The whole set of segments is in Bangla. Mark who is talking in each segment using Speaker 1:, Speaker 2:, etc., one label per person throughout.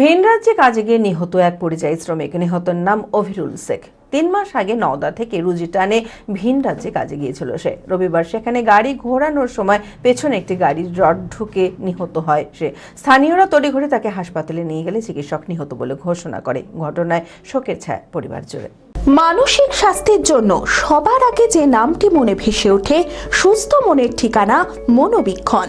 Speaker 1: ভিন রাজ্যে কাজে গিয়ে নিহত এক পরিযায়ী শ্রমিক। নিহতের নাম অভিরুল শেখ। তিন মাস আগে নওদা থেকে রুজি টানে ভিন রাজ্যে কাজে গিয়েছিল সে। রবিবার সেখানে গাড়ি ঘোরানোর সময় পেছনে একটি গাড়ির রড ঢুকে নিহত হয় সে। স্থানীয়রা তড়িঘড়ি তাকে হাসপাতালে নিয়ে গেলে চিকিৎসক নিহত বলে ঘোষণা করে। ঘটনায় শোকের ছায়া পরিবার জুড়ে।
Speaker 2: মানসিক স্বাস্থ্যের জন্য সবার আগে যে নামটি মনে ভেসে ওঠে, সুস্থ মনের ঠিকানা মনোবীক্ষণ।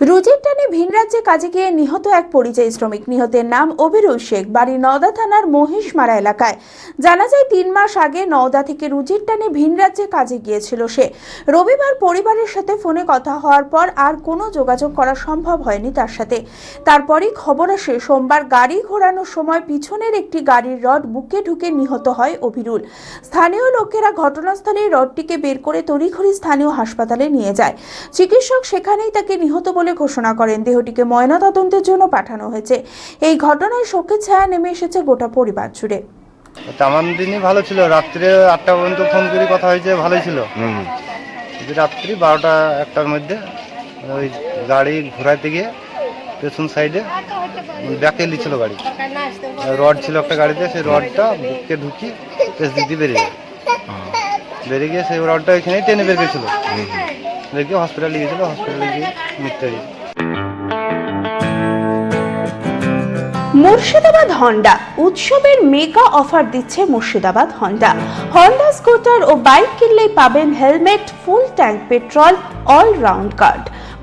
Speaker 2: রুজির টানে ভিন রাজ্যে কাজে গিয়ে নিহত এক পরিযায়ী শ্রমিক। নিহতের নাম অভিরুল শেখ, বাড়ি নওদা থানার মহিষমারা এলাকায়। জানা যায়, তিন মাস আগে নওদা থেকে রুজির টানে ভিন রাজ্যে কাজে গিয়েছিল সে। রবিবার পরিবারের সাথে ফোনে কথা হওয়ার পর আর কোনো যোগাযোগ করা সম্ভব হয়নি তার সাথে। তারপরই খবর আসে, সোমবার গাড়ি ঘোরানোর সময় পিছনের একটি গাড়ির রড বুকে ঢুকে নিহত হয় অভিরুল। স্থানীয় লোকেরা ঘটনাস্থলে রডটিকে বের করে তড়িঘড়ি স্থানীয় হাসপাতালে নিয়ে যায়। চিকিৎসক সেখানেই তাকে নিহত বলে ঘোষণা করেন। দেহটিকে ময়নাতদন্তের জন্য পাঠানো হয়েছে। এই ঘটনায় শোকের ছায়া নেমে এসেছে গোটা পরিবার জুড়ে।
Speaker 3: তেমন দিনই ভালো ছিল। রাত্রে আটটা পর্যন্ত ফোন করে কথা হয়েছে ভালোই ছিল। রাত্রি বারোটা একটার মধ্যে ওই গাড়ি ঘোরাতে গিয়ে পেছন সাইডে ব্যাকে নিচ্ছিল গাড়ি। রড ছিল একটা গাড়িতে সেই রডটা বুককে ঢুকি পেছ দিয়ে বেরিয়ে বেরিয়ে গিয়ে সেই রডটা ওইখানেই টেনে বের করেছিল। বের গিয়ে হসপিটালে গিয়েছিল হসপিটালে গিয়ে মৃত্যু হয়েছে।
Speaker 2: মুর্শিদাবাদ হন্ডা, উৎসবের মেগা অফার দিচ্ছে মুর্শিদাবাদ হন্ডা। হন্ডা স্কুটার ও বাইক কিনলেই পাবেন helmet full tank petrol all round card